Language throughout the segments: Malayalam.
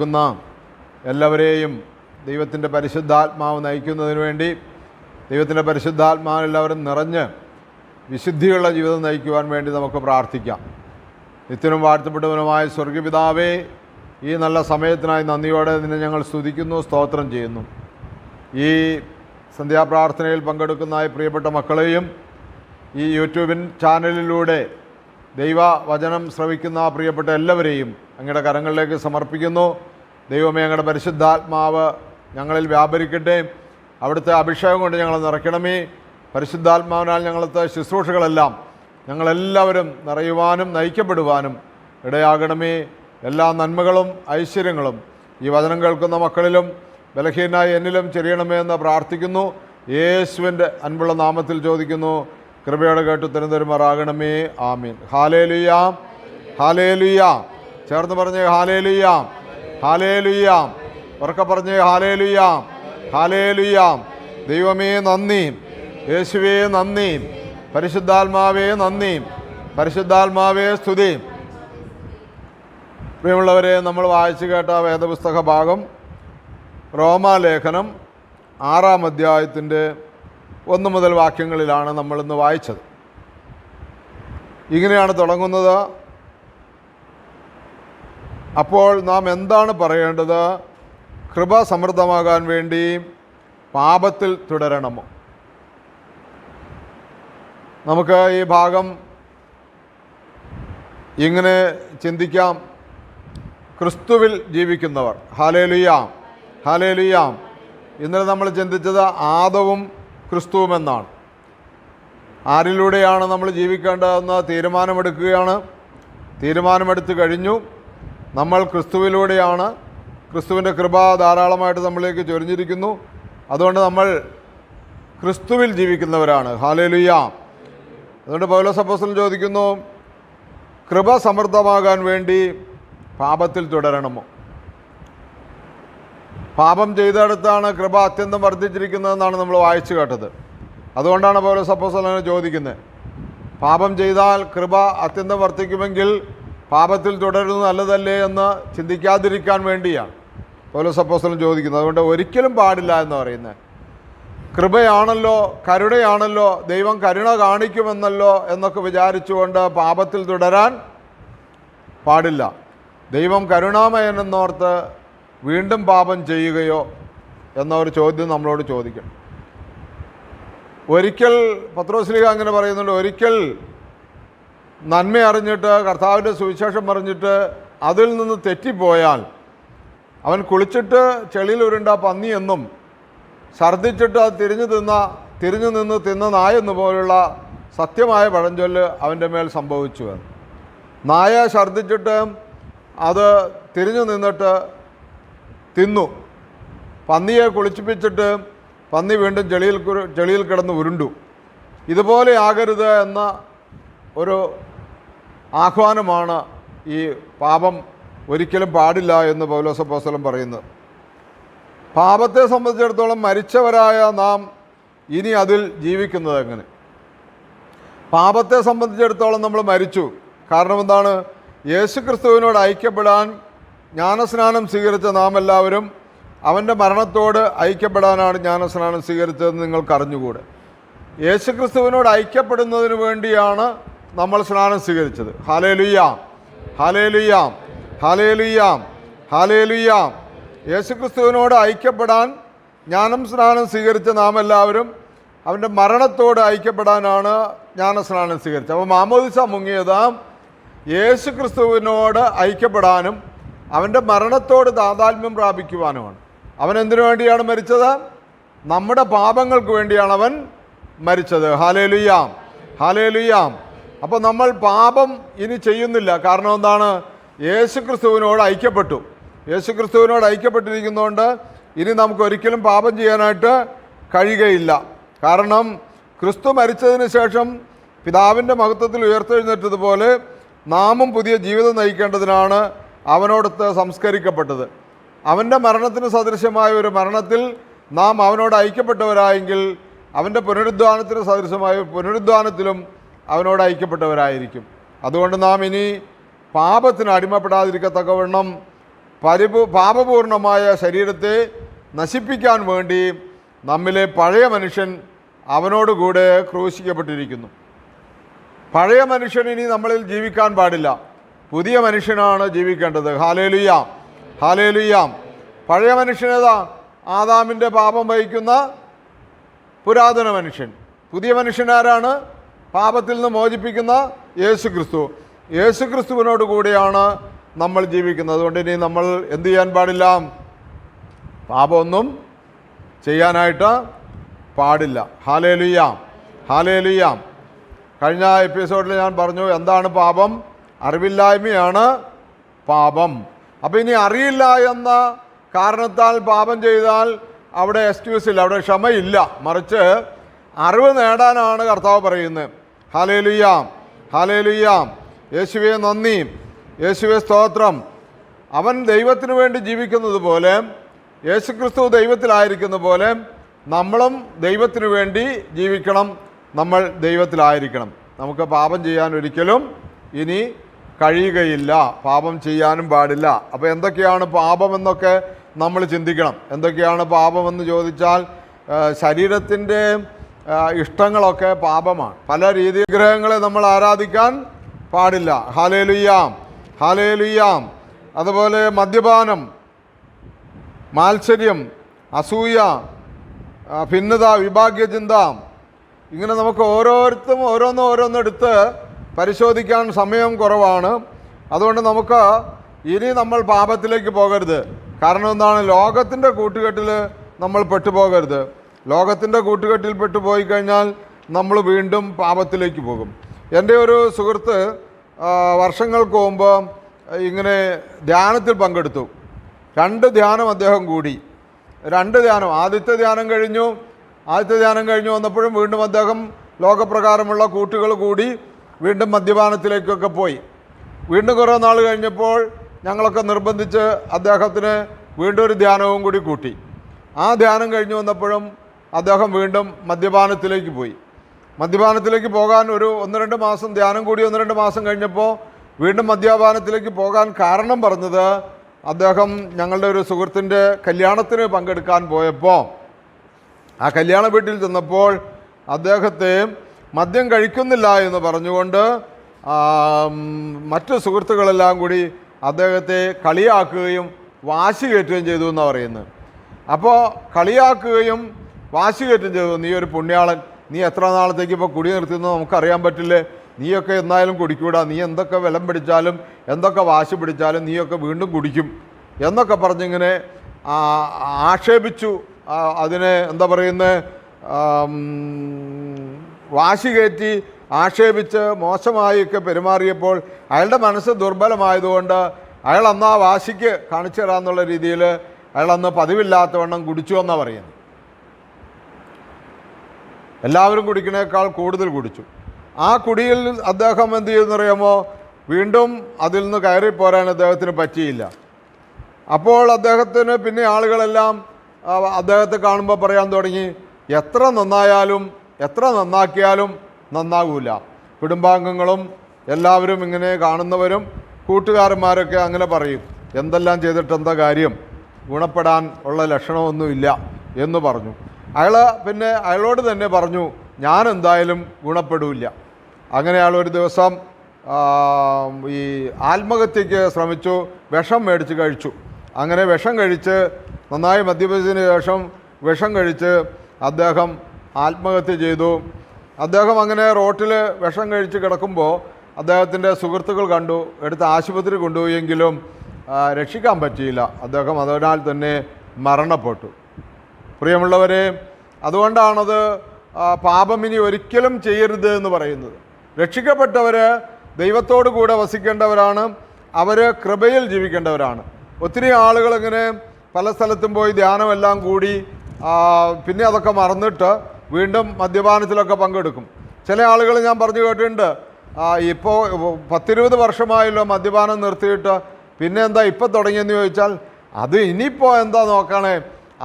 നൽകുന്ന എല്ലാവരെയും ദൈവത്തിന്റെ പരിശുദ്ധാത്മാവ് നയിക്കുന്നതിന് വേണ്ടി ദൈവത്തിന്റെ പരിശുദ്ധാത്മാവ് എല്ലാവരും നിറഞ്ഞ് വിശുദ്ധിയുള്ള ജീവിതം നയിക്കുവാൻ വേണ്ടി നമുക്ക് പ്രാർത്ഥിക്കാം. നിത്യനും വാഴ്ത്തപ്പെട്ടവനുമായ സ്വർഗപിതാവേ ഈ നല്ല സമയത്തിനായി നന്ദിയോടെ നിന്നെ ഞങ്ങൾ സ്തുതിക്കുന്നു സ്തോത്രം ചെയ്യുന്നു. ഈ സന്ധ്യാപ്രാർത്ഥനയിൽ പങ്കെടുക്കുന്ന പ്രിയപ്പെട്ട മക്കളെയും ഈ യൂട്യൂബിൻ ചാനലിലൂടെ ദൈവ വചനം ശ്രവിക്കുന്ന പ്രിയപ്പെട്ട എല്ലാവരെയും അങ്ങയുടെ കരങ്ങളിലേക്ക് സമർപ്പിക്കുന്നു. ദൈവമേ ഞങ്ങളുടെ പരിശുദ്ധാത്മാവ് ഞങ്ങളിൽ വ്യാപരിക്കട്ടെ. അവിടുത്തെ അഭിഷേകം കൊണ്ട് ഞങ്ങൾ നിറയ്ക്കണമേ. പരിശുദ്ധാത്മാവിനാൽ ഞങ്ങളത്തെ ശുശ്രൂഷകളെല്ലാം ഞങ്ങളെല്ലാവരും നിറയുവാനും നയിക്കപ്പെടുവാനും ഇടയാകണമേ. എല്ലാ നന്മകളും ഐശ്വര്യങ്ങളും ഈ വചനം കേൾക്കുന്ന മക്കളിലും ബലഹീനായി എന്നിലും ചെറിയണമേ എന്ന് പ്രാർത്ഥിക്കുന്നു. യേശുവിന്റെ അൻപുള്ള നാമത്തിൽ ചോദിക്കുന്നു. കൃപയോടെ കേട്ട് തിരുന്തരുമാറാകണമേ ആമീൻ. ഹാലേലുയാം. ഹാലേലുയാം. ചേർന്ന് പറഞ്ഞേ ഹാലേലുയാം. ഹാലേലുയാം. ഉറക്കെ പറഞ്ഞേ ഹാലേലുയാം. ഹാലേലുയാം. ദൈവമേ നന്ദി. യേശുവേ നന്ദി. പരിശുദ്ധാത്മാവേ നന്ദി. പരിശുദ്ധാത്മാവേ സ്തുതി. പ്രിയമുള്ളവരെ നമ്മൾ വായിച്ചു കേട്ട വേദപുസ്തക ഭാഗം റോമാലേഖനം ആറാം അധ്യായത്തിന്റെ ഒന്ന് മുതൽ വാക്യങ്ങളിലാണ് നമ്മളിന്ന് വായിച്ചത്. ഇങ്ങനെയാണ് തുടങ്ങുന്നത്. അപ്പോൾ നാം എന്താണ് പറയേണ്ടത്? കൃപ സമൃദ്ധമാകാൻ വേണ്ടി പാപത്തിൽ തുടരണമോ? നമുക്ക് ഈ ഭാഗം ഇങ്ങനെ ചിന്തിക്കാം. ക്രിസ്തുവിൽ ജീവിക്കുന്നവർ ഹാലേലുയാം ഹാലേലുയാം ഇന്നലെ നമ്മൾ ചിന്തിച്ചത് ആദവും ക്രിസ്തുവും എന്നാണ് ആരിലൂടെയാണ് നമ്മൾ ജീവിക്കേണ്ടതെന്ന് തീരുമാനമെടുക്കുകയാണ്. തീരുമാനമെടുത്തു കഴിഞ്ഞു. നമ്മൾ ക്രിസ്തുവിലൂടെയാണ് ക്രിസ്തുവിന്റെ കൃപ ധാരാളമായിട്ട് നമ്മളിലേക്ക് ചൊരിഞ്ഞിരിക്കുന്നു. അതുകൊണ്ട് നമ്മൾ ക്രിസ്തുവിൽ ജീവിക്കുന്നവരാണ്. ഹാലേലുയാം അതുകൊണ്ട് പൗലോസപ്പോസ്റ്റൽ ചോദിക്കുന്നു കൃപ സമൃദ്ധമാകാൻ വേണ്ടി പാപത്തിൽ തുടരണമോ? പാപം ചെയ്തെടുത്താണ് കൃപ അത്യന്തം വർദ്ധിച്ചിരിക്കുന്നതെന്നാണ് നമ്മൾ വായിച്ചു കേട്ടത്. അതുകൊണ്ടാണ് പൗലോസ് അങ്ങനെ ചോദിക്കുന്നത് പാപം ചെയ്താൽ കൃപ അത്യന്തം വർദ്ധിക്കുമെങ്കിൽ പാപത്തിൽ തുടരുന്നത് നല്ലതല്ലേ എന്ന് ചിന്തിക്കാതിരിക്കാൻ വേണ്ടിയാണ് പൗലോസ് അപ്പോസ്തലൻ ചോദിക്കുന്നത്. അതുകൊണ്ട് ഒരിക്കലും പാടില്ല എന്ന് പറയുന്നത്. കൃപയാണല്ലോ കരുണയാണല്ലോ ദൈവം കരുണ കാണിക്കുമെന്നല്ലോ എന്നൊക്കെ വിചാരിച്ചുകൊണ്ട് പാപത്തിൽ തുടരാൻ പാടില്ല. ദൈവം കരുണാമയനെന്നോർത്ത് വീണ്ടും പാപം ചെയ്യുകയോ എന്ന ഒരു ചോദ്യം നമ്മളോട് ചോദിക്കണം. ഒരിക്കൽ പത്രോസ്ലിക അങ്ങനെ പറയുന്നുണ്ട് ഒരിക്കൽ നന്മ അറിഞ്ഞിട്ട് കർത്താവിന്റെ സുവിശേഷം പറഞ്ഞിട്ട് അതിൽ നിന്ന് തെറ്റിപ്പോയാൽ അവൻ കുളിച്ചിട്ട് ചെളിയിൽ ഉരുണ്ട പന്നി എന്നും ഛർദ്ദിച്ചിട്ട് അത് തിരിഞ്ഞു തിന്ന തിരിഞ്ഞു നിന്ന് തിന്ന നായെന്ന് പോലുള്ള സത്യമായ പഴഞ്ചൊല്ല് അവന്റെ മേൽ സംഭവിച്ചു എന്ന്. നായ ഛർദ്ദിച്ചിട്ട് അത് തിരിഞ്ഞു നിന്നിട്ട് തിന്നു. പന്നിയെ കുളിച്ചിപ്പിച്ചിട്ട് പന്നി വീണ്ടും ചെളിയിൽ ചെളിയിൽ കിടന്ന് ഉരുണ്ടു. ഇതുപോലെ ആകരുത് എന്ന ഒരു ആഹ്വാനമാണ് ഈ പാപം ഒരിക്കലും പാടില്ല എന്ന് പൗലോസപ്പോസ്തലം പറയുന്നത്. പാപത്തെ സംബന്ധിച്ചിടത്തോളം മരിച്ചവരായ നാം ഇനി അതിൽ ജീവിക്കുന്നത് എങ്ങനെ? പാപത്തെ സംബന്ധിച്ചിടത്തോളം നമ്മൾ മരിച്ചു. കാരണം എന്താണ്? യേശു ക്രിസ്തുവിനോട് ഐക്യപ്പെടാൻ ജ്ഞാനസ്നാനം സ്വീകരിച്ച നാം എല്ലാവരും അവന്റെ മരണത്തോട് ഐക്യപ്പെടാനാണ് ജ്ഞാനസ്നാനം സ്വീകരിച്ചതെന്ന് നിങ്ങൾക്ക് അറിഞ്ഞുകൂടെ യേശു ക്രിസ്തുവിനോട് ഐക്യപ്പെടുന്നതിന് വേണ്ടിയാണ് നമ്മൾ സ്നാനം സ്വീകരിച്ചത്. ഹാലേലുയ്യാം ഹാലേലുയ്യാം ഹാലേലുയ്യാം ഹാലേലുയ്യാം യേശുക്രിസ്തുവിനോട് ഐക്യപ്പെടാൻ ജ്ഞാനം സ്നാനം സ്വീകരിച്ച നാം എല്ലാവരും അവന്റെ മരണത്തോട് ഐക്യപ്പെടാനാണ് ജ്ഞാനസ്നാനം സ്വീകരിച്ചത്. അപ്പോൾ മാമോദിസ മുങ്ങിയത്. യേശു ക്രിസ്തുവിനോട് ഐക്യപ്പെടാനും അവന്റെ മരണത്തോട് താതാത്മ്യം പ്രാപിക്കുവാനുമാണ്. അവൻ എന്തിനു വേണ്ടിയാണ് മരിച്ചത്? നമ്മുടെ പാപങ്ങൾക്ക് വേണ്ടിയാണ് അവൻ മരിച്ചത്. ഹാലേലുയാം ഹാലേലുയ്യാം അപ്പോൾ നമ്മൾ പാപം ഇനി ചെയ്യുന്നില്ല. കാരണം എന്താണ്? യേശുക്രിസ്തുവിനോട് ഐക്യപ്പെട്ടു. യേശുക്രിസ്തുവിനോട് ഐക്യപ്പെട്ടിരിക്കുന്നതുകൊണ്ട് ഇനി നമുക്ക് ഒരിക്കലും പാപം ചെയ്യാനായിട്ട് കഴിയുകയില്ല. കാരണം ക്രിസ്തു മരിച്ചതിന് ശേഷം പിതാവിന്റെ മഹത്വത്തിൽ ഉയർത്തെഴുന്നേറ്റതുപോലെ നാമും പുതിയ ജീവിതം നയിക്കേണ്ടതിനാണ് അവനോടൊത്ത് സംസ്കരിക്കപ്പെട്ടത്. അവന്റെ മരണത്തിന് സദൃശമായ ഒരു മരണത്തിൽ നാം അവനോട് ഐക്യപ്പെട്ടവരായെങ്കിൽ അവന്റെ പുനരുദ്ധാനത്തിന് സദൃശമായ പുനരുദ്ധാനത്തിലും അവനോട് ഐക്യപ്പെട്ടവരായിരിക്കും. അതുകൊണ്ട് നാം ഇനി പാപത്തിന് അടിമപ്പെടാതിരിക്കത്തക്കവണ്ണം പരിപൂ പാപപൂർണമായ ശരീരത്തെ നശിപ്പിക്കാൻ വേണ്ടി നമ്മിലെ പഴയ മനുഷ്യൻ അവനോടുകൂടെ ക്രൂശിക്കപ്പെട്ടിരിക്കുന്നു. പഴയ മനുഷ്യൻ ഇനി നമ്മളിൽ ജീവിക്കാൻ പാടില്ല. പുതിയ മനുഷ്യനാണ് ജീവിക്കേണ്ടത്. ഹാലേലുയാം. ഹാലേലുയാം. പഴയ മനുഷ്യനേതാ ആദാമിന്റെ പാപം വഹിക്കുന്ന പുരാതന മനുഷ്യൻ. പുതിയ മനുഷ്യനാരാണ് പാപത്തിൽ നിന്ന് മോചിപ്പിക്കുന്ന യേശു ക്രിസ്തു യേശു ക്രിസ്തുവിനോട് കൂടിയാണ് നമ്മൾ ജീവിക്കുന്നത്. അതുകൊണ്ട് ഇനി നമ്മൾ എന്ത് ചെയ്യാൻ പാടില്ല? പാപമൊന്നും ചെയ്യാനായിട്ട് പാടില്ല. ഹാലേലുയ്യാം ഹാലേലുയ്യാം കഴിഞ്ഞ എപ്പിസോഡിൽ ഞാൻ പറഞ്ഞു എന്താണ് പാപം? അറിവില്ലായ്മയാണ് പാപം. അപ്പോൾ ഇനി അറിയില്ല എന്ന കാരണത്താൽ പാപം ചെയ്താൽ അവിടെ എക്സ്ക്യൂസ് ഇല്ല അവിടെ ക്ഷമയില്ല. മറിച്ച് അറിവ് നേടാനാണ് കർത്താവ് പറയുന്നത്. ഹാലേലുയ്യാം ലുയാം യേശുവെ നന്ദി. യേശുവെ സ്തോത്രം. അവൻ ദൈവത്തിന് വേണ്ടി ജീവിക്കുന്നത് പോലെ യേശുക്രിസ്തു ദൈവത്തിലായിരിക്കുന്ന പോലെ നമ്മളും ദൈവത്തിന് വേണ്ടി ജീവിക്കണം. നമ്മൾ ദൈവത്തിലായിരിക്കണം. നമുക്ക് പാപം ചെയ്യാൻ ഒരിക്കലും ഇനി കഴിയുകയില്ല. പാപം ചെയ്യാനും പാടില്ല. അപ്പോൾ എന്തൊക്കെയാണ് പാപമെന്നൊക്കെ നമ്മൾ ചിന്തിക്കണം. എന്തൊക്കെയാണ് പാപമെന്ന് ചോദിച്ചാൽ ശരീരത്തിന്റെ ഇഷ്ടങ്ങളൊക്കെ പാപമാണ്. പല രീതി ഗ്രഹങ്ങളെ നമ്മൾ ആരാധിക്കാൻ പാടില്ല. ഹാലേലുയ്യാം ഹാലേലുയ്യാം അതുപോലെ മദ്യപാനം മാത്സര്യം അസൂയ ഭിന്നത വിഭാഗ്യചിന്ത. ഇങ്ങനെ നമുക്ക് ഓരോരുത്തരും ഓരോന്നും ഓരോന്നെടുത്ത് പരിശോധിക്കാൻ സമയം കുറവാണ്. അതുകൊണ്ട് നമുക്ക് ഇനി നമ്മൾ പാപത്തിലേക്ക് പോകരുത്. കാരണം എന്താണ്? ലോകത്തിന്റെ കൂട്ടുകെട്ടിൽ നമ്മൾ പെട്ടുപോകരുത്. ലോകത്തിന്റെ കൂട്ടുകെട്ടിൽപ്പെട്ടു പോയി കഴിഞ്ഞാൽ നമ്മൾ വീണ്ടും പാപത്തിലേക്ക് പോകും. എന്റെ ഒരു സുഹൃത്ത് വർഷങ്ങൾക്ക് മുമ്പ് ഇങ്ങനെ ധ്യാനത്തിൽ പങ്കെടുത്തു. രണ്ട് ധ്യാനം അദ്ദേഹം കൂടി. രണ്ട് ധ്യാനം. ആദ്യത്തെ ധ്യാനം കഴിഞ്ഞു. ആദ്യത്തെ ധ്യാനം കഴിഞ്ഞു വന്നപ്പോഴും വീണ്ടും അദ്ദേഹം ലോകപ്രകാരമുള്ള കൂട്ടുകൾ കൂടി വീണ്ടും മദ്യപാനത്തിലേക്കൊക്കെ പോയി. വീണ്ടും കുറേ നാൾ കഴിഞ്ഞപ്പോൾ ഞങ്ങളൊക്കെ നിർബന്ധിച്ച് അദ്ദേഹത്തിന് വീണ്ടും ഒരു ധ്യാനവും കൂടി കൂട്ടി. ആ ധ്യാനം കഴിഞ്ഞു വന്നപ്പോഴും അദ്ദേഹം വീണ്ടും മദ്യപാനത്തിലേക്ക് പോയി. മദ്യപാനത്തിലേക്ക് പോകാൻ ഒരു ഒന്ന് രണ്ട് മാസം ധ്യാനം കൂടി ഒന്ന് രണ്ട് മാസം കഴിഞ്ഞപ്പോൾ വീണ്ടും മദ്യപാനത്തിലേക്ക് പോകാൻ കാരണം പറഞ്ഞത് അദ്ദേഹം ഞങ്ങളുടെ ഒരു സുഹൃത്തിന്റെ കല്യാണത്തിന് പങ്കെടുക്കാൻ പോയപ്പോൾ ആ കല്യാണ വീട്ടിൽ ചെന്നപ്പോൾ അദ്ദേഹത്തെ മദ്യം കഴിക്കുന്നില്ല എന്ന് പറഞ്ഞുകൊണ്ട് മറ്റു സുഹൃത്തുക്കളെല്ലാം കൂടി അദ്ദേഹത്തെ കളിയാക്കുകയും വാശി കയറ്റുകയും ചെയ്തു എന്നാണ് പറയുന്നത്. അപ്പോൾ കളിയാക്കുകയും വാശി കയറ്റം ചെയ്തു. നീ ഒരു പുണ്യാളൻ. നീ എത്ര നാളത്തേക്ക് ഇപ്പോൾ കുടി നിർത്തിയെന്ന് നമുക്കറിയാൻ പറ്റില്ലേ? നീയൊക്കെ എന്നാലും കുടിക്കൂടാ. നീ എന്തൊക്കെ വിലം പിടിച്ചാലും എന്തൊക്കെ വാശി പിടിച്ചാലും നീയൊക്കെ വീണ്ടും കുടിക്കും. എന്നൊക്കെ പറഞ്ഞിങ്ങനെ ആക്ഷേപിച്ചു. അതിനെ എന്താ പറയുന്നത് വാശി കയറ്റി ആക്ഷേപിച്ച് മോശമായൊക്കെ പെരുമാറിയപ്പോൾ അയാളുടെ മനസ്സ് ദുർബലമായതുകൊണ്ട് അയാൾ അന്ന് ആ വാശിക്ക് കാണിച്ചു തരാമെന്നുള്ള രീതിയിൽ അയാൾ അന്ന് പതിവില്ലാത്തവണ്ണം കുടിച്ചു എന്നാണ് പറയുന്നത്. എല്ലാവരും കുടിക്കണേക്കാൾ കൂടുതൽ കുടിച്ചു. ആ കുടിയിൽ അദ്ദേഹം എന്ത് ചെയ്യുന്നറിയാമോ വീണ്ടും അതിൽ നിന്ന് കയറി അദ്ദേഹത്തിന് പറ്റിയില്ല. അപ്പോൾ അദ്ദേഹത്തിന് പിന്നെ ആളുകളെല്ലാം അദ്ദേഹത്തെ കാണുമ്പോൾ പറയാൻ തുടങ്ങി എത്ര നന്നായാലും എത്ര നന്നാക്കിയാലും നന്നാകൂല കുടുംബാംഗങ്ങളും എല്ലാവരും ഇങ്ങനെ കാണുന്നവരും കൂട്ടുകാരന്മാരൊക്കെ അങ്ങനെ പറയും. എന്തെല്ലാം ചെയ്തിട്ടെന്താ കാര്യം? ഗുണപ്പെടാൻ ഉള്ള ലക്ഷണമൊന്നുമില്ല എന്ന് പറഞ്ഞു. അയാൾ പിന്നെ അയാളോട് തന്നെ പറഞ്ഞു ഞാൻ എന്തായാലും ഗുണപ്പെടില്ല. അങ്ങനെ അയാൾ ഒരു ദിവസം ഈ ആത്മഹത്യക്ക് ശ്രമിച്ചു വിഷം മേടിച്ച് കഴിച്ചു. അങ്ങനെ വിഷം കഴിച്ച് നന്നായി മദ്യപിച്ചതിന് ശേഷം വിഷം കഴിച്ച് അദ്ദേഹം ആത്മഹത്യ ചെയ്തു. അദ്ദേഹം അങ്ങനെ റോട്ടിൽ വിഷം കഴിച്ച് കിടക്കുമ്പോൾ അദ്ദേഹത്തിന്റെ സുഹൃത്തുക്കൾ കണ്ടു എടുത്ത് ആശുപത്രി കൊണ്ടുപോയെങ്കിലും രക്ഷിക്കാൻ പറ്റിയില്ല. അദ്ദേഹം അതിനാൽ തന്നെ മരണപ്പെട്ടു. പ്രിയമുള്ളവരെ അതുകൊണ്ടാണത് പാപമിനി ഒരിക്കലും ചെയ്യരുത് എന്ന് പറയുന്നത്. രക്ഷിക്കപ്പെട്ടവർ ദൈവത്തോടു കൂടെ വസിക്കേണ്ടവരാണ് അവർ കൃപയിൽ ജീവിക്കേണ്ടവരാണ്. ഒത്തിരി ആളുകൾ ഇങ്ങനെ പല സ്ഥലത്തും പോയി ധ്യാനമെല്ലാം കൂടി പിന്നെ അതൊക്കെ മറന്നിട്ട് വീണ്ടും മദ്യപാനത്തിലൊക്കെ പങ്കെടുക്കും. ചില ആളുകൾ ഞാൻ പറഞ്ഞു കേട്ടിട്ടുണ്ട് ഇപ്പോൾ പത്തിരുപത് വർഷമായല്ലോ മദ്യപാനം നിർത്തിയിട്ട് പിന്നെ എന്താ ഇപ്പം തുടങ്ങിയെന്ന് ചോദിച്ചാൽ അത് ഇനിയിപ്പോൾ എന്താ നോക്കണേ?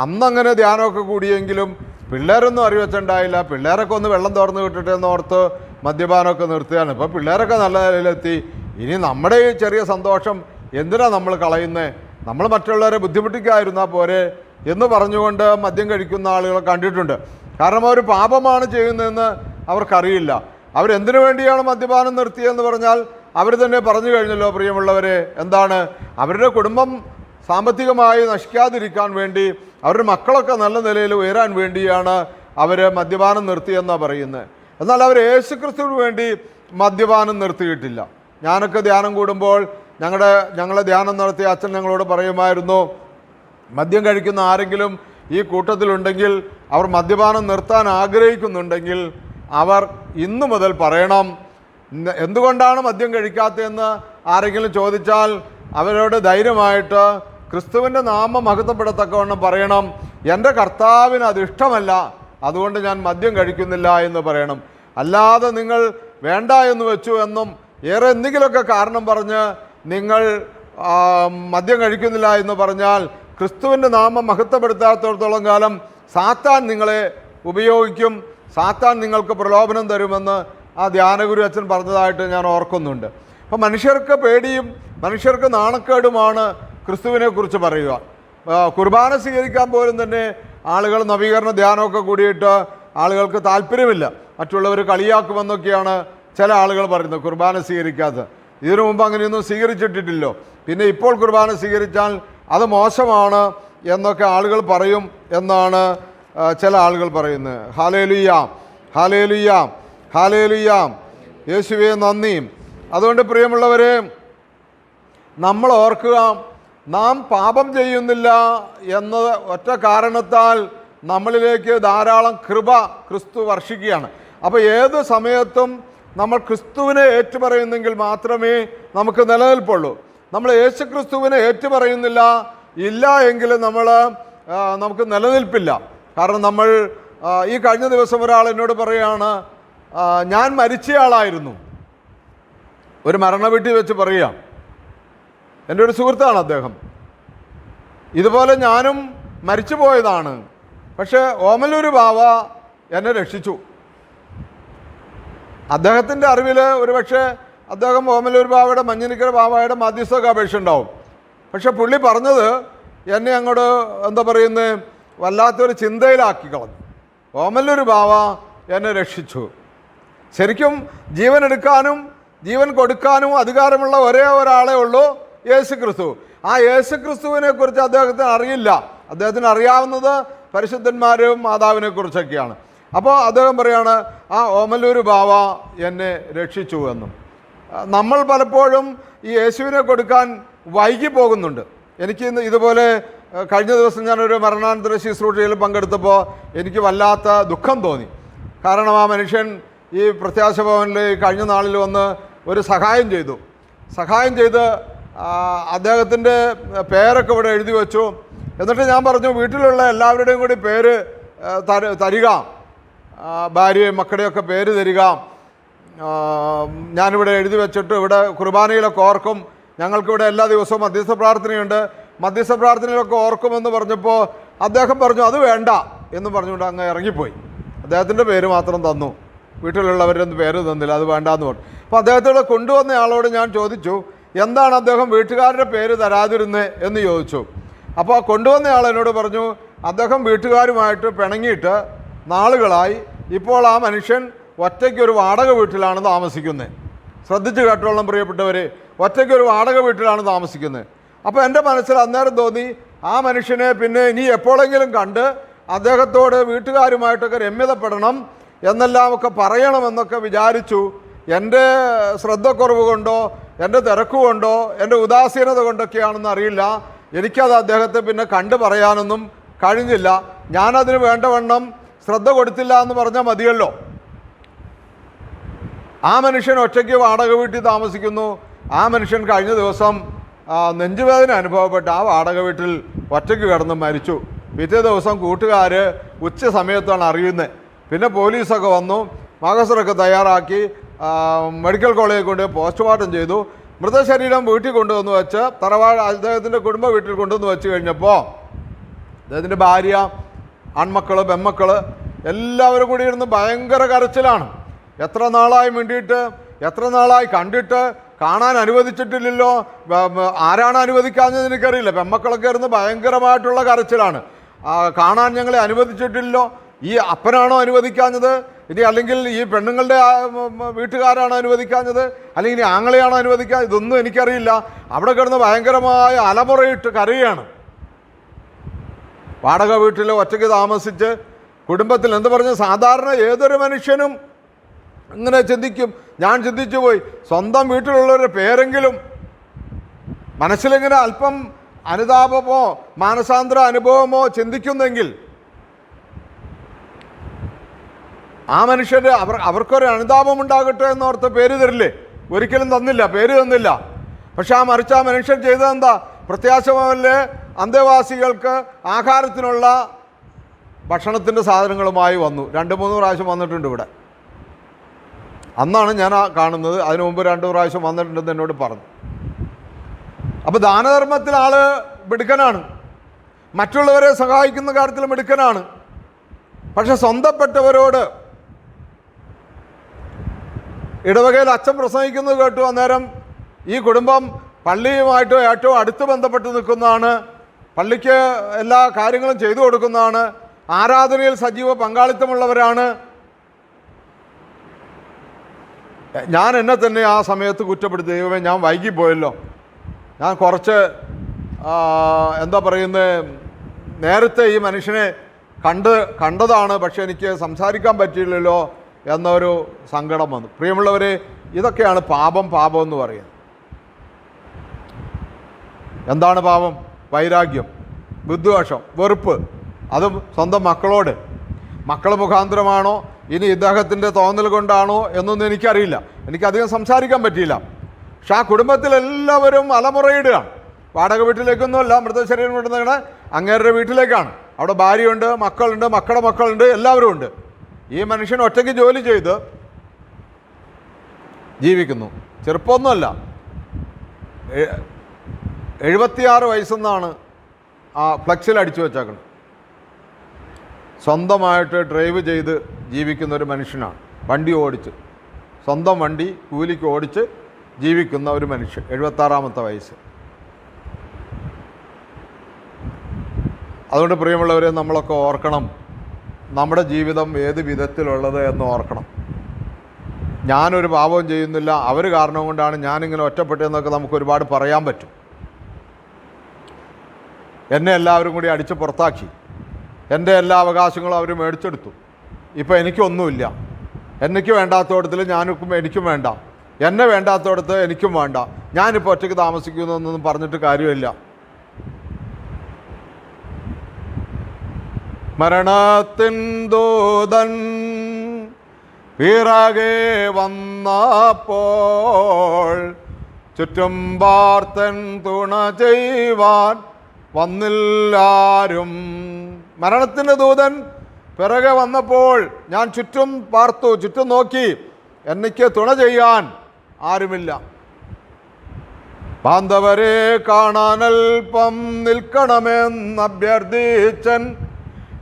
അന്നങ്ങനെ ധ്യാനമൊക്കെ കൂടിയെങ്കിലും പിള്ളേരൊന്നും അറിവച്ചുണ്ടായില്ല പിള്ളേരൊക്കെ ഒന്ന് വെള്ളം തുറന്ന് കിട്ടട്ടെ എന്ന് ഓർത്ത് മദ്യപാനമൊക്കെ നിർത്തുകയാണ്. ഇപ്പോൾ പിള്ളേരൊക്കെ നല്ല നിലയിലെത്തി. ഇനി നമ്മുടെ ഈ ചെറിയ സന്തോഷം എന്തിനാ നമ്മൾ കളയുന്നത് നമ്മൾ മറ്റുള്ളവരെ ബുദ്ധിമുട്ടിക്കാതിരുന്നാൽ പോരെ എന്ന് പറഞ്ഞുകൊണ്ട് മദ്യം കഴിക്കുന്ന ആളുകളെ കണ്ടിട്ടുണ്ട്. കാരണം അവർ പാപമാണ് ചെയ്യുന്നതെന്ന് അവർക്കറിയില്ല. അവരെന്തിനു വേണ്ടിയാണ് മദ്യപാനം നിർത്തിയതെന്ന് പറഞ്ഞാൽ അവർ തന്നെ പറഞ്ഞു കഴിഞ്ഞല്ലോ പ്രിയമുള്ളവരെ. എന്താണ്? അവരുടെ കുടുംബം സാമ്പത്തികമായി നശിക്കാതിരിക്കാൻ വേണ്ടി അവരുടെ മക്കളൊക്കെ നല്ല നിലയിൽ ഉയരാൻ വേണ്ടിയാണ് അവർ മദ്യപാനം നിർത്തിയെന്നാണ് പറയുന്നത് എന്നാൽ അവർ യേശുക്രിസ്തുവിന് വേണ്ടി മദ്യപാനം നിർത്തിയിട്ടില്ല. ഞാനൊക്കെ ധ്യാനം കൂടുമ്പോൾ ഞങ്ങളുടെ ഞങ്ങളെ ധ്യാനം നടത്തിയ അച്ഛൻ ഞങ്ങളോട് പറയുമായിരുന്നു മദ്യം കഴിക്കുന്ന ആരെങ്കിലും ഈ കൂട്ടത്തിലുണ്ടെങ്കിൽ അവർ മദ്യപാനം നിർത്താൻ ആഗ്രഹിക്കുന്നുണ്ടെങ്കിൽ അവർ ഇന്നു മുതൽ പറയണം. എന്തുകൊണ്ടാണ് മദ്യം കഴിക്കാത്തതെന്ന് ആരെങ്കിലും ചോദിച്ചാൽ അവരോട് ധൈര്യമായിട്ട് ക്രിസ്തുവിന്റെ നാമം മഹത്വപ്പെടത്തക്കവണ്ണം പറയണം. എന്റെ കർത്താവിന് അത് ഇഷ്ടമല്ല. അതുകൊണ്ട് ഞാൻ മദ്യം കഴിക്കുന്നില്ല എന്ന് പറയണം. അല്ലാതെ നിങ്ങൾ വേണ്ട എന്ന് വെച്ചു എന്നും ഏറെ എന്തെങ്കിലുമൊക്കെ കാരണം പറഞ്ഞ് നിങ്ങൾ മദ്യം കഴിക്കുന്നില്ല എന്ന് പറഞ്ഞാൽ ക്രിസ്തുവിന്റെ നാമം മഹത്വപ്പെടുത്താത്തിടത്തോളം കാലം സാത്താൻ നിങ്ങളെ ഉപയോഗിക്കും. സാത്താൻ നിങ്ങൾക്ക് പ്രലോഭനം തരുമെന്ന് ആ ധ്യാനഗുരു അച്ഛൻ പറഞ്ഞതായിട്ട് ഞാൻ ഓർക്കുന്നുണ്ട്. അപ്പം മനുഷ്യർക്ക് പേടിയും മനുഷ്യർക്ക് നാണക്കേടുമാണ് ക്രിസ്തുവിനെ കുറിച്ച് പറയുക. കുർബാന സ്വീകരിക്കാൻ പോലും തന്നെ ആളുകൾ നവീകരണ ധ്യാനമൊക്കെ കൂടിയിട്ട് ആളുകൾക്ക് താല്പര്യമില്ല. മറ്റുള്ളവർ കളിയാക്കുമെന്നൊക്കെയാണ് ചില ആളുകൾ പറയുന്നത്. കുർബാന സ്വീകരിക്കാത്തത് ഇതിനു മുമ്പ് അങ്ങനെയൊന്നും സ്വീകരിച്ചിട്ടില്ലല്ലോ. പിന്നെ ഇപ്പോൾ കുർബാന സ്വീകരിച്ചാൽ അത് മോശമാണ് എന്നൊക്കെ ആളുകൾ പറയും എന്നാണ് ചില ആളുകൾ പറയുന്നത്. ഹാലേലുയാം ഹാലേലുയാം ഹാലേലുയാം യേശുവേ നന്ദിയും അതുകൊണ്ട് പ്രിയമുള്ളവരെ നമ്മൾ ഓർക്കുക നാം പാപം ചെയ്യുന്നില്ല എന്ന ഒറ്റ കാരണത്താൽ നമ്മളിലേക്ക് ധാരാളം കൃപ ക്രിസ്തു വർഷിക്കുകയാണ്. അപ്പോൾ ഏത് സമയത്തും നമ്മൾ ക്രിസ്തുവിനെ ഏറ്റുപറയുന്നെങ്കിൽ മാത്രമേ നമുക്ക് നിലനിൽപ്പുള്ളൂ. നമ്മൾ യേശു ക്രിസ്തുവിനെ ഏറ്റുപറയുന്നില്ല ഇല്ല എങ്കിൽ നമ്മൾ നമുക്ക് നിലനിൽപ്പില്ല. കാരണം നമ്മൾ ഈ കഴിഞ്ഞ ദിവസം ഒരാൾ എന്നോട് പറയുകയാണ് ഞാൻ മരിച്ചയാളായിരുന്നു. ഒരു മരണ വീട്ടിൽ വെച്ച് പറയുക എന്റെ ഒരു സുഹൃത്താണ് അദ്ദേഹം. ഇതുപോലെ ഞാനും മരിച്ചു പോയതാണ്. പക്ഷേ ഓമലൂർ ബാവ എന്നെ രക്ഷിച്ചു. അദ്ദേഹത്തിന്റെ അറിവിൽ ഒരുപക്ഷെ അദ്ദേഹം ഓമലൂർ ബാവയുടെ മഞ്ഞിനിക്കര ബാവയുടെ മധ്യസ്ഥക അപേക്ഷ ഉണ്ടാവും. പക്ഷെ പുള്ളി പറഞ്ഞത് എന്നെ അങ്ങോട്ട് എന്താ പറയുന്നത് വല്ലാത്തൊരു ചിന്തയിലാക്കി കളഞ്ഞു. ഓമല്ലൂർ ബാവ എന്നെ രക്ഷിച്ചു. ശരിക്കും ജീവൻ എടുക്കാനും ജീവൻ കൊടുക്കാനും അധികാരമുള്ള ഒരേ ഒരാളേ ഉള്ളൂ. യേശു ക്രിസ്തു ആ യേശു ക്രിസ്തുവിനെ കുറിച്ച് അദ്ദേഹത്തിന് അറിയില്ല. അദ്ദേഹത്തിന് അറിയാവുന്നത് പരിശുദ്ധന്മാരും മാതാവിനെ കുറിച്ചൊക്കെയാണ്. അപ്പോൾ അദ്ദേഹം പറയാണ് ആ ഓമല്ലൂർ ബാവ എന്നെ രക്ഷിച്ചു എന്നും. നമ്മൾ പലപ്പോഴും ഈ യേശുവിനെ കൊടുക്കാൻ വൈകി പോകുന്നുണ്ട്. എനിക്ക് ഇതുപോലെ കഴിഞ്ഞ ദിവസം ഞാനൊരു മരണാനന്തര ശുശ്രൂഷയിൽ പങ്കെടുത്തപ്പോൾ എനിക്ക് വല്ലാത്ത ദുഃഖം തോന്നി. കാരണം ആ മനുഷ്യൻ ഈ പ്രത്യാശ ഭവനിൽ കഴിഞ്ഞ നാളിൽ വന്ന് ഒരു സഹായം ചെയ്തു. സഹായം ചെയ്ത് അദ്ദേഹത്തിന്റെ പേരൊക്കെ ഇവിടെ എഴുതി വെച്ചു. എന്നിട്ട് ഞാൻ പറഞ്ഞു വീട്ടിലുള്ള എല്ലാവരുടെയും കൂടി പേര് തര- തരിക. ഭാര്യയും മക്കളുടെയൊക്കെ പേര് തരിക. ഞാനിവിടെ എഴുതി വെച്ചിട്ട് ഇവിടെ കുർബാനയിലൊക്കെ ഓർക്കും. ഞങ്ങൾക്കിവിടെ എല്ലാ ദിവസവും മധ്യസ്ഥ പ്രാർത്ഥനയുണ്ട്. മധ്യസ്ഥ പ്രാർത്ഥനയിലൊക്കെ ഓർക്കുമെന്ന് പറഞ്ഞപ്പോൾ അദ്ദേഹം പറഞ്ഞു അത് വേണ്ട എന്ന് പറഞ്ഞുകൊണ്ട് അങ്ങ് ഇറങ്ങിപ്പോയി. അദ്ദേഹത്തിന്റെ പേര് മാത്രം തന്നു. വീട്ടിലുള്ളവരൊന്നും പേര് തന്നില്ല അത് വേണ്ടാന്ന് പറഞ്ഞു. അപ്പോൾ അദ്ദേഹത്തോട് കൊണ്ടുവന്ന ആളോട് ഞാൻ ചോദിച്ചു എന്താണ് അദ്ദേഹം വീട്ടുകാരുടെ പേര് തരാതിരുന്നത് എന്ന് ചോദിച്ചു. അപ്പോൾ കൊണ്ടുവന്ന ആൾ എന്നോട് പറഞ്ഞു അദ്ദേഹം വീട്ടുകാരുമായിട്ട് പിണങ്ങിയിട്ട് നാളുകളായി ഇപ്പോൾ ആ മനുഷ്യൻ ഒറ്റയ്ക്ക് ഒരു വാടക വീട്ടിലാണ് താമസിക്കുന്നത് ശ്രദ്ധിച്ച് കേട്ടോളം പ്രിയപ്പെട്ടവർ ഒറ്റയ്ക്ക് ഒരു വാടക വീട്ടിലാണ് താമസിക്കുന്നത് അപ്പോൾ എന്റെ മനസ്സിൽ അന്നേരം തോന്നി ആ മനുഷ്യനെ പിന്നെ ഇനി എപ്പോഴെങ്കിലും കണ്ട് അദ്ദേഹത്തോട് വീട്ടുകാരുമായിട്ടൊക്കെ രമ്യതപ്പെടണം എന്നെല്ലാം ഒക്കെ പറയണമെന്നൊക്കെ വിചാരിച്ചു. എന്റെ ശ്രദ്ധക്കുറവ് കൊണ്ടോ എന്റെ തിരക്കുകൊണ്ടോ എന്റെ ഉദാസീനത കൊണ്ടൊക്കെയാണെന്ന് അറിയില്ല. എനിക്കത് അദ്ദേഹത്തെ പിന്നെ കണ്ടു പറയാനൊന്നും കഴിഞ്ഞില്ല. ഞാനതിന് വേണ്ടവണ്ണം ശ്രദ്ധ കൊടുത്തില്ല എന്ന് പറഞ്ഞാൽ മതിയല്ലോ. ആ മനുഷ്യൻ ഒറ്റയ്ക്ക് വാടക വീട്ടിൽ താമസിക്കുന്നു. ആ മനുഷ്യൻ കഴിഞ്ഞ ദിവസം നെഞ്ചുവേദന അനുഭവപ്പെട്ട് ആ വാടക വീട്ടിൽ ഒറ്റയ്ക്ക് കിടന്ന് മരിച്ചു. പിറ്റേ ദിവസം കൂട്ടുകാർ ഉച്ച സമയത്താണ് അറിയുന്നത് പിന്നെ പോലീസൊക്കെ വന്നു. മകസറൊക്കെ തയ്യാറാക്കി മെഡിക്കൽ കോളേജിൽ കൊണ്ട് പോസ്റ്റ്മോർട്ടം ചെയ്തു. മൃതശരീരം വീട്ടിൽ കൊണ്ടുവന്ന് വെച്ച് തറവാട് അദ്ദേഹത്തിന്റെ കുടുംബ വീട്ടിൽ കൊണ്ടുവന്ന് വെച്ച് കഴിഞ്ഞപ്പോൾ അദ്ദേഹത്തിന്റെ ഭാര്യ ആൺമക്കൾ പെമ്മക്കൾ എല്ലാവരും കൂടി ഇരുന്ന് ഭയങ്കര കരച്ചിലാണ്. എത്ര നാളായി മിണ്ടിയിട്ട് എത്ര നാളായി കണ്ടിട്ട് കാണാൻ അനുവദിച്ചിട്ടില്ലല്ലോ ആരാണ് അനുവദിക്കാഞ്ഞത് എനിക്കറിയില്ല. പെമ്മക്കളൊക്കെ ഇരുന്ന് ഭയങ്കരമായിട്ടുള്ള കരച്ചിലാണ്. കാണാൻ ഞങ്ങളെ അനുവദിച്ചിട്ടില്ലല്ലോ. ഈ അപ്പനാണോ അനുവദിക്കാഞ്ഞത്? ഇനി അല്ലെങ്കിൽ ഈ പെണ്ണുങ്ങളുടെ വീട്ടുകാരാണോ അനുവദിക്കാഞ്ഞത്? അല്ലെങ്കിൽ ഇനി ആങ്ങളെയാണോ അനുവദിക്കുക ഇതൊന്നും എനിക്കറിയില്ല. അവിടെ കിടന്ന് ഭയങ്കരമായ അലമുറയിട്ട് കരയുകയാണ്. വാടക വീട്ടിൽ ഒറ്റയ്ക്ക് താമസിച്ച് കുടുംബത്തിൽ എന്ത് പറഞ്ഞ് സാധാരണ ഏതൊരു മനുഷ്യനും ഇങ്ങനെ ചിന്തിക്കും. ഞാൻ ചിന്തിച്ചു പോയി. സ്വന്തം വീട്ടിലുള്ളവരുടെ പേരെങ്കിലും മനസ്സിലിങ്ങനെ അല്പം അനുതാപമോ മാനസാന്തര അനുഭവമോ ചിന്തിക്കുന്നെങ്കിൽ ആ മനുഷ്യർ അവർ അവർക്കൊരു അനുതാപം ഉണ്ടാകട്ടെ എന്നോർത്ത് പേര് തരില്ലേ? ഒരിക്കലും തന്നില്ല പേര് തന്നില്ല. പക്ഷെ ആ മറിച്ച് ആ മനുഷ്യൻ ചെയ്തതെന്താ പ്രത്യാശമല്ലേ അന്തേവാസികൾക്ക് ആഹാരത്തിനുള്ള ഭക്ഷണത്തിന്റെ സാധനങ്ങളുമായി വന്നു. രണ്ട് മൂന്ന് പ്രാവശ്യം വന്നിട്ടുണ്ട് ഇവിടെ. അന്നാണ് ഞാൻ ആ കാണുന്നത്. അതിനു മുമ്പ് രണ്ട് പ്രാവശ്യം വന്നിട്ടുണ്ടെന്ന് എന്നോട് പറഞ്ഞു. അപ്പോൾ ദാനധർമ്മത്തിൽ ആൾ മിടുക്കനാണ്. മറ്റുള്ളവരെ സഹായിക്കുന്ന കാര്യത്തിൽ മിടുക്കനാണ്. പക്ഷെ സ്വന്തപ്പെട്ടവരോട് ഇടവകയിൽ അച്ഛൻ പ്രസംഗിക്കുന്നത് കേട്ടു അന്നേരം ഈ കുടുംബം പള്ളിയുമായിട്ടോ ഏറ്റവും അടുത്ത് ബന്ധപ്പെട്ട് നിൽക്കുന്നതാണ്. പള്ളിക്ക് എല്ലാ കാര്യങ്ങളും ചെയ്തു കൊടുക്കുന്നതാണ്. ആരാധനയിൽ സജീവ പങ്കാളിത്തമുള്ളവരാണ്. ഞാൻ എന്നെ തന്നെ ആ സമയത്ത് കുറ്റപ്പെടുത്തി. ദൈവമേ ഞാൻ വൈകിപ്പോയല്ലോ. ഞാൻ കുറച്ച് എന്താ പറയുന്നത് നേരത്തെ ഈ മനുഷ്യനെ കണ്ട് കണ്ടതാണ്. പക്ഷെ എനിക്ക് സംസാരിക്കാൻ പറ്റിയില്ലല്ലോ. എന്നൊരു സങ്കടം വന്നു. പ്രിയമുള്ളവരെ ഇതൊക്കെയാണ് പാപം പാപം എന്ന് പറയുന്നത്. എന്താണ് പാപം? വൈരാഗ്യം വിദ്വേഷം വെറുപ്പ്. അതും സ്വന്തം മക്കളോട്. മക്കൾ മുഖാന്തരമാണോ? ഇനി ഇദ്ദേഹത്തിന്റെ തോന്നൽ കൊണ്ടാണോ എന്നൊന്നും എനിക്കറിയില്ല. എനിക്കധികം സംസാരിക്കാൻ പറ്റിയില്ല. പക്ഷെ ആ കുടുംബത്തിലെല്ലാവരും അലമുറയിടുകയാണ് വാടക വീട്ടിലേക്കൊന്നുമല്ല മൃതശരീരം കൊണ്ടുവന്ന അങ്ങേരുടെ വീട്ടിലേക്കാണ്. അവിടെ ഭാര്യയുണ്ട് മക്കളുണ്ട് മക്കളുടെ മക്കളുണ്ട് എല്ലാവരും ഉണ്ട് ഈ മനുഷ്യൻ ഒറ്റയ്ക്ക് ജോലി ചെയ്ത് ജീവിക്കുന്നു. ചെറുപ്പമൊന്നുമല്ല. എഴുപത്തിയാറ് വയസ്സെന്നാണ് ആ ഫ്ലക്സിൽ അടിച്ചു വെച്ചേക്കുന്നത് സ്വന്തമായിട്ട് ഡ്രൈവ് ചെയ്ത് ജീവിക്കുന്ന ഒരു മനുഷ്യനാണ്. വണ്ടി ഓടിച്ച്. സ്വന്തം വണ്ടി കൂലിക്ക് ഓടിച്ച് ജീവിക്കുന്ന ഒരു മനുഷ്യൻ. എഴുപത്താറാമത്തെ വയസ്സ്. അതുകൊണ്ട് പ്രിയമുള്ളവരെ നമ്മളൊക്കെ ഓർക്കണം. നമ്മുടെ ജീവിതം ഏത് വിധത്തിലുള്ളത് എന്ന് ഓർക്കണം. ഞാനൊരു പാപവും ചെയ്യുന്നില്ല. അവർ കാരണം കൊണ്ടാണ് ഞാനിങ്ങനെ ഒറ്റപ്പെട്ടതെന്നൊക്കെ നമുക്ക് ഒരുപാട് പറയാൻ പറ്റും. എന്നെ എല്ലാവരും കൂടി അടിച്ച് പുറത്താക്കി. എന്റെ എല്ലാ അവകാശങ്ങളും അവർ മേടിച്ചെടുത്തു. ഇപ്പോൾ എനിക്കൊന്നുമില്ല. എനിക്ക് വേണ്ടാത്തോടത്തിൽ ഞാനും എനിക്കും വേണ്ട. എന്നെ വേണ്ടാത്തോടത്ത് എനിക്കും വേണ്ട. ഞാനിപ്പോൾ ഒറ്റയ്ക്ക് താമസിക്കുന്നൊന്നും പറഞ്ഞിട്ട് കാര്യമില്ല. മരണത്തിൻ ദൂതൻ പിറകെ വന്നപ്പോൾ ചുറ്റും വാർത്തൻ തുണ ചെയ്യുവാൻ വന്നില്ലാരും. മരണത്തിന്റെ ദൂതൻ പിറകെ വന്നപ്പോൾ ഞാൻ ചുറ്റും പാർത്തു ചുറ്റും നോക്കി എനിക്ക് തുണ ചെയ്യാൻ ആരുമില്ല. പാന്തവരെ കാണാനൽപ്പം നിൽക്കണമെന്ന് അഭ്യർത്ഥിച്ചൻ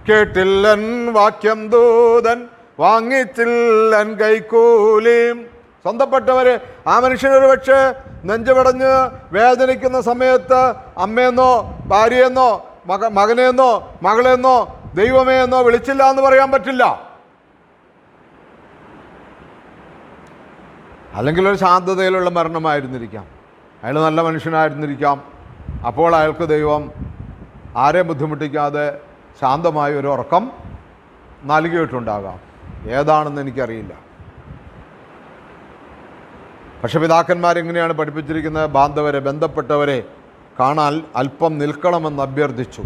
കേട്ടില്ലൻ വാക്യം ദൂതൻ വാങ്ങിച്ചില്ലൻ കൈക്കൂലിയും. സ്വന്തപ്പെട്ടവര് ആ മനുഷ്യനൊരു പക്ഷേ നെഞ്ചുപടഞ്ഞ് വേദനിക്കുന്ന സമയത്ത് അമ്മയെന്നോ ഭാര്യയെന്നോ മക മകനെന്നോ മകളെന്നോ ദൈവമേ എന്നോ വിളിച്ചില്ല എന്ന് പറയാൻ പറ്റില്ല. അല്ലെങ്കിൽ ഒരു ശാന്തതയിലുള്ള മരണമായിരുന്നിരിക്കാം. അയാൾ നല്ല മനുഷ്യനായിരുന്നിരിക്കാം. അപ്പോൾ അയാൾക്ക് ദൈവം ആരെയും ബുദ്ധിമുട്ടിക്കാതെ ശാന്തമായ ഒരു ഉറക്കം നൽകിയിട്ടുണ്ടാകാം. ഏതാണെന്ന് എനിക്കറിയില്ല. പക്ഷെ പിതാക്കന്മാരെങ്ങനെയാണ് പഠിപ്പിച്ചിരിക്കുന്നത്? ബാന്ധവരെ ബന്ധപ്പെട്ടവരെ കാണാൻ അല്പം നിൽക്കണമെന്ന് അഭ്യർത്ഥിച്ചു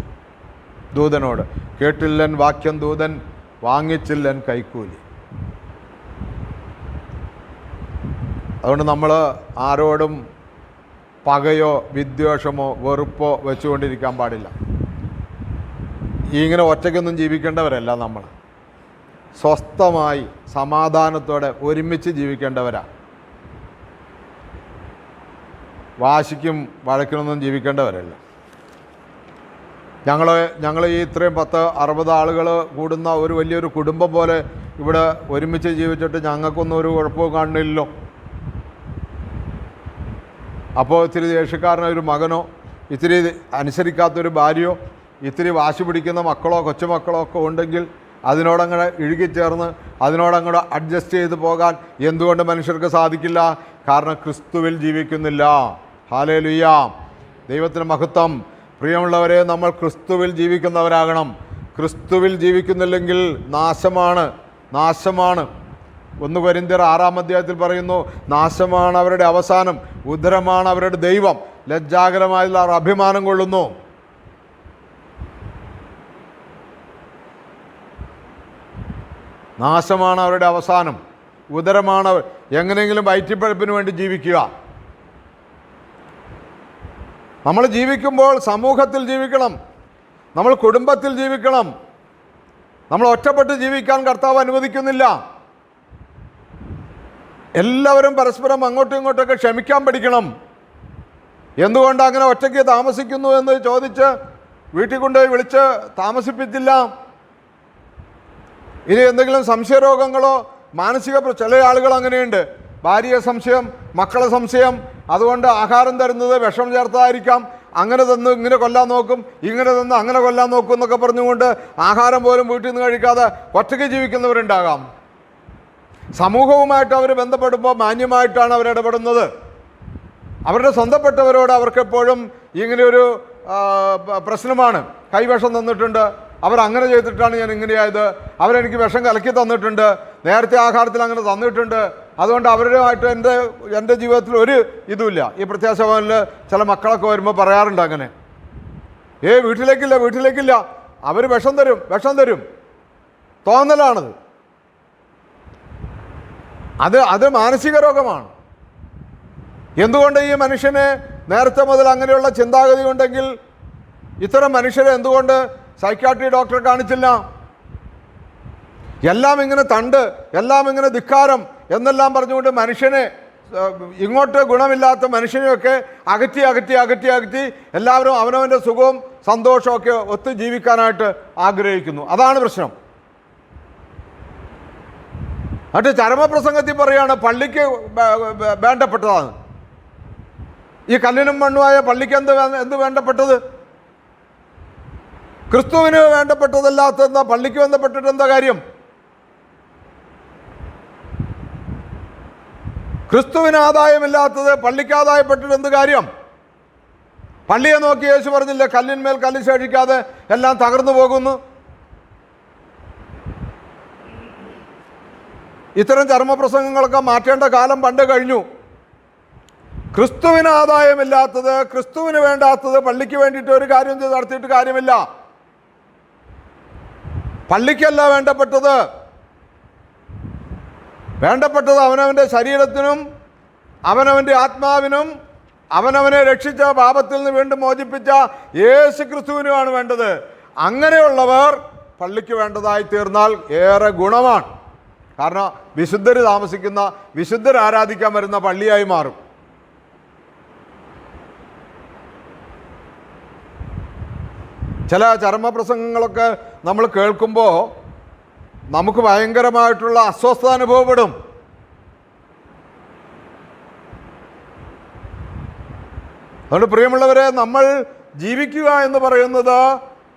ദൂതനോട്. കേട്ടില്ലൻ വാക്യം ദൂതൻ വാങ്ങിച്ചില്ലൻ കൈക്കൂലി. അതുകൊണ്ട് നമ്മൾ ആരോടും പകയോ വിദ്വേഷമോ വെറുപ്പോ വെച്ചുകൊണ്ടിരിക്കാൻ പാടില്ല. ഈ ഇങ്ങനെ ഒറ്റയ്ക്കൊന്നും ജീവിക്കേണ്ടവരല്ല നമ്മൾ. സ്വസ്ഥമായി സമാധാനത്തോടെ ഒരുമിച്ച് ജീവിക്കേണ്ടവരാ. വാശിക്കും വഴക്കിനൊന്നും ജീവിക്കേണ്ടവരല്ല. ഞങ്ങൾ ഞങ്ങൾ ഈ ഇത്രയും പത്ത് അറുപത് ആളുകൾ കൂടുന്ന ഒരു വലിയൊരു കുടുംബം പോലെ ഇവിടെ ഒരുമിച്ച് ജീവിച്ചിട്ട് ഞങ്ങൾക്കൊന്നും ഒരു കുഴപ്പവും കാണില്ലല്ലോ അപ്പോൾ ഇത്തിരി ദേഷ്യക്കാരനൊരു മകനോ ഇത്തിരി അനുസരിക്കാത്തൊരു ഭാര്യയോ ഇത്തിരി വാശി പിടിക്കുന്ന മക്കളോ കൊച്ചുമക്കളോ ഒക്കെ ഉണ്ടെങ്കിൽ അതിനോടങ്ങനെ ഇഴുകിച്ചേർന്ന് അതിനോടങ്ങടെ അഡ്ജസ്റ്റ് ചെയ്ത് പോകാൻ എന്തുകൊണ്ട് മനുഷ്യർക്ക് സാധിക്കില്ല? കാരണം ക്രിസ്തുവിൽ ജീവിക്കുന്നില്ല. ഹാലേ ലുയ്യാം ദൈവത്തിന് മഹത്വം. പ്രിയമുള്ളവരെ നമ്മൾ ക്രിസ്തുവിൽ ജീവിക്കുന്നവരാകണം. ക്രിസ്തുവിൽ ജീവിക്കുന്നില്ലെങ്കിൽ നാശമാണ്. നാശമാണ്. ഒന്ന് കൊരിന്തിയർ ആറാം അധ്യായത്തിൽ പറയുന്നു നാശമാണ് അവരുടെ അവസാനം. ഉദരമാണ് അവരുടെ ദൈവം. ലജ്ജാകരമായുള്ള അഭിമാനം കൊള്ളുന്നു. നാശമാണ് അവരുടെ അവസാനം. ഉദരമാണ് എങ്ങനെയെങ്കിലും വയറ്റിപ്പഴപ്പിന് വേണ്ടി ജീവിക്കുക. നമ്മൾ ജീവിക്കുമ്പോൾ സമൂഹത്തിൽ ജീവിക്കണം. നമ്മൾ കുടുംബത്തിൽ ജീവിക്കണം. നമ്മൾ ഒറ്റപ്പെട്ട് ജീവിക്കാൻ കർത്താവ് അനുവദിക്കുന്നില്ല. എല്ലാവരും പരസ്പരം അങ്ങോട്ടും ഇങ്ങോട്ടൊക്കെ ക്ഷമിക്കാൻ പഠിക്കണം. എന്തുകൊണ്ട് അങ്ങനെ ഒറ്റയ്ക്ക് താമസിക്കുന്നു എന്ന് ചോദിച്ച് വീട്ടിൽ കൊണ്ടുപോയി വിളിച്ച് താമസിപ്പിച്ചില്ല. ഇനി എന്തെങ്കിലും സംശയരോഗങ്ങളോ മാനസിക ചില ആളുകൾ അങ്ങനെയുണ്ട്. ഭാര്യയെ സംശയം മക്കളെ സംശയം അതുകൊണ്ട് ആഹാരം തരുന്നത് വിഷം ചേർത്തതായിരിക്കാം അങ്ങനെ തന്ന് ഇങ്ങനെ കൊല്ലാൻ നോക്കും ഇങ്ങനെ തന്ന് അങ്ങനെ കൊല്ലാൻ നോക്കും എന്നൊക്കെ പറഞ്ഞുകൊണ്ട് ആഹാരം പോലും വീട്ടിൽ നിന്ന് കഴിക്കാതെ ഒറ്റയ്ക്ക് ജീവിക്കുന്നവരുണ്ടാകാം. സമൂഹവുമായിട്ട് അവർ ബന്ധപ്പെടുമ്പോൾ മാന്യമായിട്ടാണ് അവർ ഇടപെടുന്നത്. അവരുടെ സ്വന്തപ്പെട്ടവരോട് അവർക്കെപ്പോഴും ഇങ്ങനെയൊരു പ്രശ്നമാണ്. കൈവശം തന്നിട്ടുണ്ട് അവർ അങ്ങനെ ചെയ്തിട്ടാണ് ഞാൻ ഇങ്ങനെയായത് അവരെനിക്ക് വിഷം കലക്കി തന്നിട്ടുണ്ട്. നേരത്തെ ആഹാരത്തിൽ അങ്ങനെ തന്നിട്ടുണ്ട്. അതുകൊണ്ട് അവരുമായിട്ട് എന്റെ എന്റെ ജീവിതത്തിൽ ഒരു ഇതുമില്ല. ഈ പ്രത്യാശ ഭവനിൽ ചില മക്കളൊക്കെ വരുമ്പോൾ പറയാറുണ്ട് അങ്ങനെ. ഏ വീട്ടിലേക്കില്ല വീട്ടിലേക്കില്ല. അവർ വിഷം തരും വിഷം തരും. തോന്നലാണത്. അത് അത് മാനസിക രോഗമാണ് എന്തുകൊണ്ട് ഈ മനുഷ്യനെ നേരത്തെ മുതൽ അങ്ങനെയുള്ള ചിന്താഗതി ഉണ്ടെങ്കിൽ ഇത്തരം മനുഷ്യരെ എന്തുകൊണ്ട് സൈക്കാട്രി ഡോക്ടറെ കാണിച്ചില്ല. എല്ലാം ഇങ്ങനെ തണ്ട് എല്ലാം ഇങ്ങനെ ധിക്കാരം എന്നെല്ലാം പറഞ്ഞുകൊണ്ട് മനുഷ്യനെ ഇങ്ങോട്ട് ഗുണമില്ലാത്ത മനുഷ്യനെയൊക്കെ അകറ്റി അകറ്റി അകറ്റി അകറ്റി എല്ലാവരും അവനവന്റെ സുഖവും സന്തോഷമൊക്കെ ഒത്തു ജീവിക്കാനായിട്ട് ആഗ്രഹിക്കുന്നു. അതാണ് പ്രശ്നം. എന്നിട്ട് ചരമപ്രസംഗത്തിൽ പറയുകയാണ് പള്ളിക്ക് വേണ്ടപ്പെട്ടതാണ്. ഈ കല്ലിനും മണ്ണുമായ പള്ളിക്ക് എന്ത് എന്ത് വേണ്ടപ്പെട്ടത്? ക്രിസ്തുവിന് വേണ്ടപ്പെട്ടതല്ലാത്ത എന്താ പള്ളിക്ക് ബന്ധപ്പെട്ടിട്ട് എന്താ കാര്യം? ക്രിസ്തുവിന് ആദായമില്ലാത്തത് പള്ളിക്ക് ആദായപ്പെട്ടിട്ട് എന്ത് കാര്യം? പള്ളിയെ നോക്കി യേശു പറഞ്ഞില്ല കല്ലിന്മേൽ കല്ല് ശേഷിക്കാതെ എല്ലാം തകർന്നു പോകുന്നു? ഇത്തരം ചർമ്മപ്രസംഗങ്ങളൊക്കെ മാറ്റേണ്ട കാലം പണ്ട് കഴിഞ്ഞു. ക്രിസ്തുവിന് ആദായമില്ലാത്തത് ക്രിസ്തുവിന് വേണ്ടാത്തത് പള്ളിക്ക് വേണ്ടിയിട്ട് ഒരു കാര്യം നടത്തിയിട്ട് കാര്യമില്ല. പള്ളിക്കല്ല വേണ്ടപ്പെട്ടത്. വേണ്ടപ്പെട്ടത് അവനവന്റെ ശരീരത്തിനും അവനവന്റെ ആത്മാവിനും അവനവനെ രക്ഷിച്ച പാപത്തിൽ നിന്ന് വീണ്ടും മോചിപ്പിച്ച യേശു ക്രിസ്തുവിനുമാണ് വേണ്ടത്. അങ്ങനെയുള്ളവർ പള്ളിക്ക് വേണ്ടതായി തീർന്നാൽ ഏറെ ഗുണമാണ്. കാരണം വിശുദ്ധർ താമസിക്കുന്ന വിശുദ്ധർ ആരാധിക്കാൻ വരുന്ന പള്ളിയായി മാറും. ചില ചർമ്മപ്രസംഗങ്ങളൊക്കെ നമ്മൾ കേൾക്കുമ്പോൾ നമുക്ക് ഭയങ്കരമായിട്ടുള്ള അസ്വസ്ഥത അനുഭവപ്പെടും അതുകൊണ്ട് പ്രിയമുള്ളവരെ നമ്മൾ ജീവിക്കുക എന്ന് പറയുന്നത്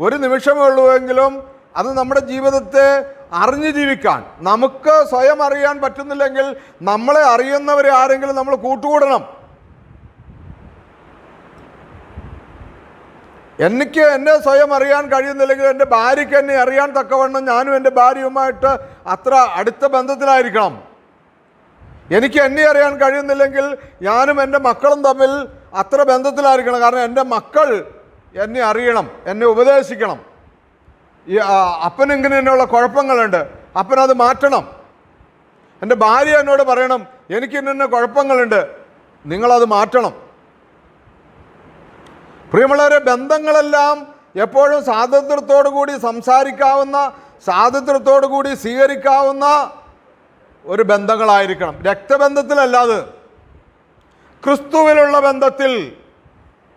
ഒരു നിമിഷമേ ഉള്ളൂ എങ്കിലും അത് നമ്മുടെ ജീവിതത്തെ അറിഞ്ഞ് ജീവിക്കാൻ. നമുക്ക് സ്വയം അറിയാൻ പറ്റുന്നില്ലെങ്കിൽ നമ്മളെ അറിയുന്നവരെ ആരെങ്കിലും നമ്മൾ കൂട്ടുകൂടണം. എനിക്ക് എന്നെ സ്വയം അറിയാൻ കഴിയുന്നില്ലെങ്കിൽ എന്റെ ഭാര്യയ്ക്ക് എന്നെ അറിയാൻ തക്കവണ്ണം ഞാനും എന്റെ ഭാര്യയുമായിട്ട് അത്ര അടുത്ത ബന്ധത്തിലായിരിക്കണം. എനിക്ക് എന്നെ അറിയാൻ കഴിയുന്നില്ലെങ്കിൽ ഞാനും എന്റെ മക്കളും തമ്മിൽ അത്ര ബന്ധത്തിലായിരിക്കണം. കാരണം എന്റെ മക്കൾ എന്നെ അറിയണം എന്നെ ഉപദേശിക്കണം. ഈ ആ, എന്നുള്ള കുഴപ്പങ്ങളുണ്ട്. അപ്പനത് മാറ്റണം. എന്റെ ഭാര്യ എന്നോട് പറയണം എനിക്ക് ഇന്ന കുഴപ്പങ്ങളുണ്ട്. നിങ്ങളത് മാറ്റണം. പ്രിയമുള്ളവരെ ബന്ധങ്ങളെല്ലാം എപ്പോഴും സ്വാതന്ത്ര്യത്തോടു കൂടി സംസാരിക്കാവുന്ന സ്വാതന്ത്ര്യത്തോടു കൂടി സ്വീകരിക്കാവുന്ന ഒരു ബന്ധങ്ങളായിരിക്കണം. രക്തബന്ധത്തിലല്ലാതെ ക്രിസ്തുവിലുള്ള ബന്ധത്തിൽ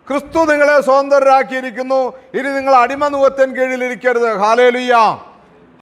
ക്രിസ്തു നിങ്ങളെ സ്വതന്ത്രരാക്കിയിരിക്കുന്നു. ഇനി നിങ്ങൾ അടിമനുവത്തിന് കീഴിലിരിക്കരുത്. ഹാലേലുയ്യ.